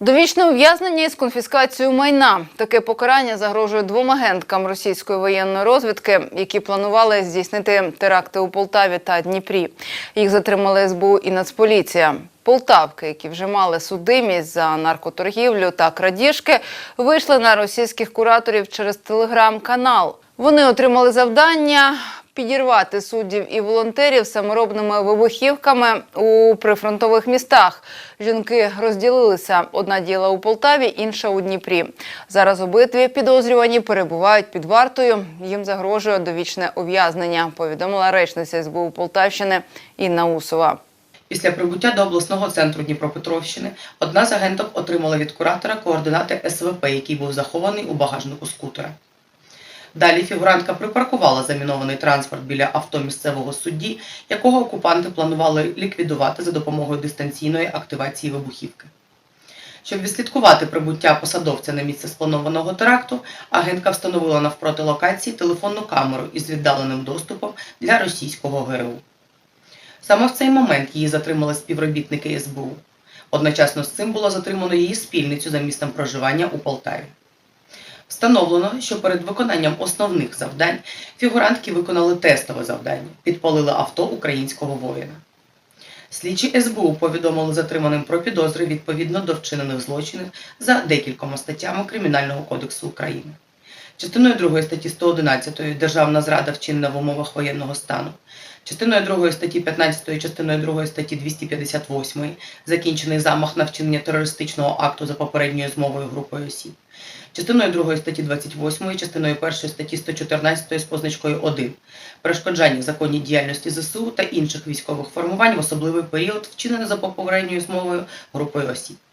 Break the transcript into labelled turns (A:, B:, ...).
A: Довічне ув'язнення із конфіскацією майна. Таке покарання загрожує двом агенткам російської воєнної розвідки, які планували здійснити теракти у Полтаві та Дніпрі. Їх затримали СБУ і Нацполіція. Полтавки, які вже мали судимість за наркоторгівлю та крадіжки, вийшли на російських кураторів через телеграм-канал. Вони отримали завдання підірвати суддів і волонтерів саморобними вибухівками у прифронтових містах. Жінки розділилися. Одна діла у Полтаві, інша у Дніпрі. Зараз обидві підозрювані перебувають під вартою. Їм загрожує довічне ув'язнення. Повідомила речниця СБУ Полтавщини Інна Усова.
B: Після прибуття до обласного центру Дніпропетровщини одна з агенток отримала від куратора координати СВП, який був захований у багажнику скутера. Далі фігурантка припаркувала замінований транспорт біля авто місцевого судді, якого окупанти планували ліквідувати за допомогою дистанційної активації вибухівки. Щоб відслідкувати прибуття посадовця на місце спланованого теракту, агентка встановила навпроти локації телефонну камеру із віддаленим доступом для російського ГРУ. Саме в цей момент її затримали співробітники СБУ. Одночасно з цим було затримано її спільницю за місцем проживання у Полтаві. Встановлено, що перед виконанням основних завдань фігурантки виконали тестове завдання, підпалили авто українського воїна. Слідчі СБУ повідомили затриманим про підозри відповідно до вчинених злочинів за декількома статтями Кримінального кодексу України. Частиною 2 статті 111 Державна зрада вчинена в умовах воєнного стану, частиною 2 статті 15, частиною 2 статті 258 закінчений замах на вчинення терористичного акту за попередньою змовою групою осіб, частиною 2 статті 28, частиною 1 статті 114 з позначкою 1 перешкоджання законній діяльності ЗСУ та інших військових формувань в особливий період вчинене за попередньою змовою групою осіб.